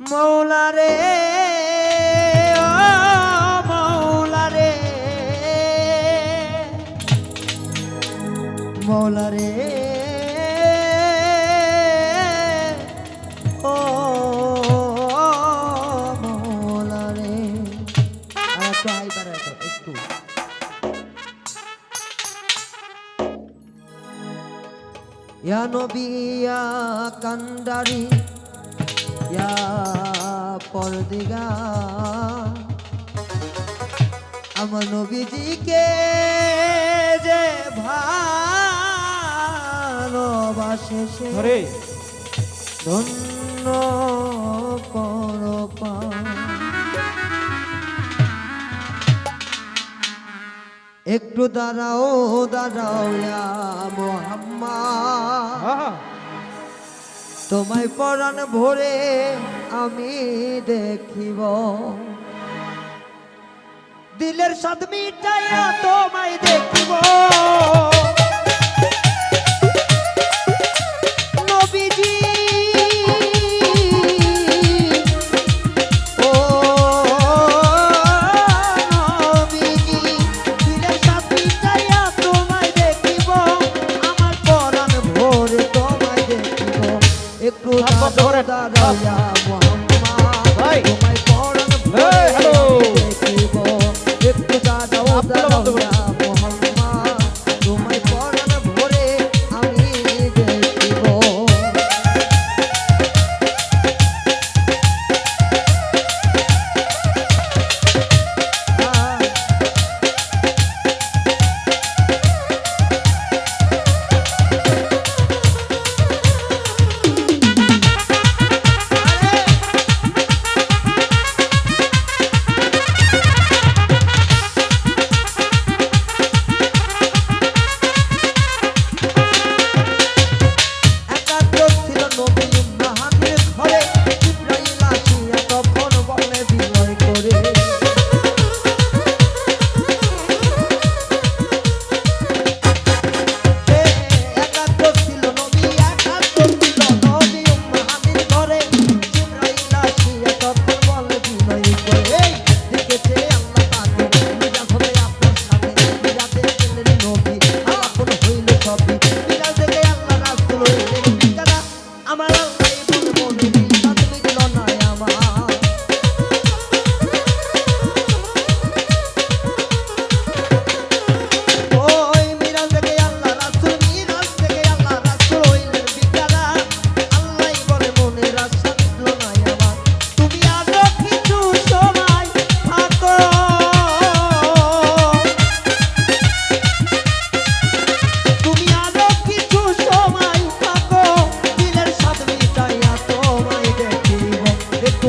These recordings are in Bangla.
মৌলারে মৌলারে মৌলারে ও মৌলারে কান্দারি ইয়া পরদিগা আমার নবীজিকে যে ভালোবাসে সে ধন্য পরপা একটু দাঁড়াও দাঁড়াও মোহাম্মা তোমায় পরাণ ভরে আমি দেখিব। দিলের সাদমিটাই তোমায় দেখিব। আদর দাদাইয়া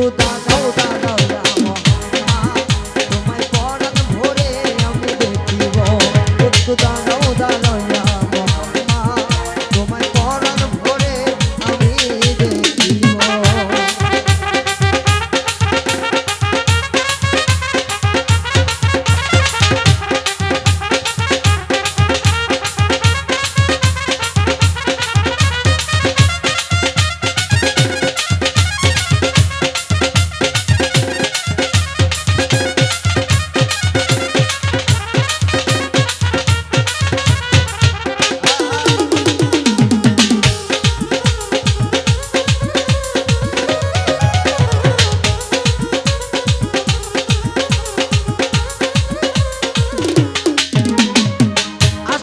ajudar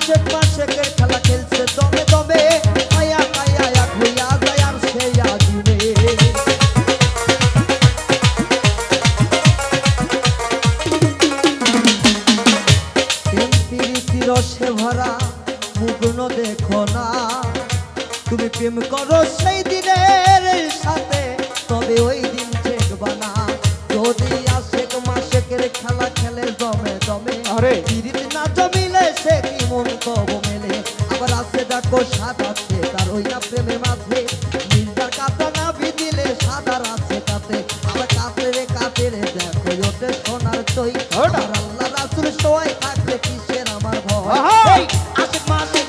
আশেপাশে দেখো সাদা সে তার হইয়া প্রেমে মাঝে। নিন্দার না বিদিলে সাদা রাছে তাতে আমার আল্লাহ রাসুল সবাই থাকবে কিসের আমার ভয়? আশেক মাসে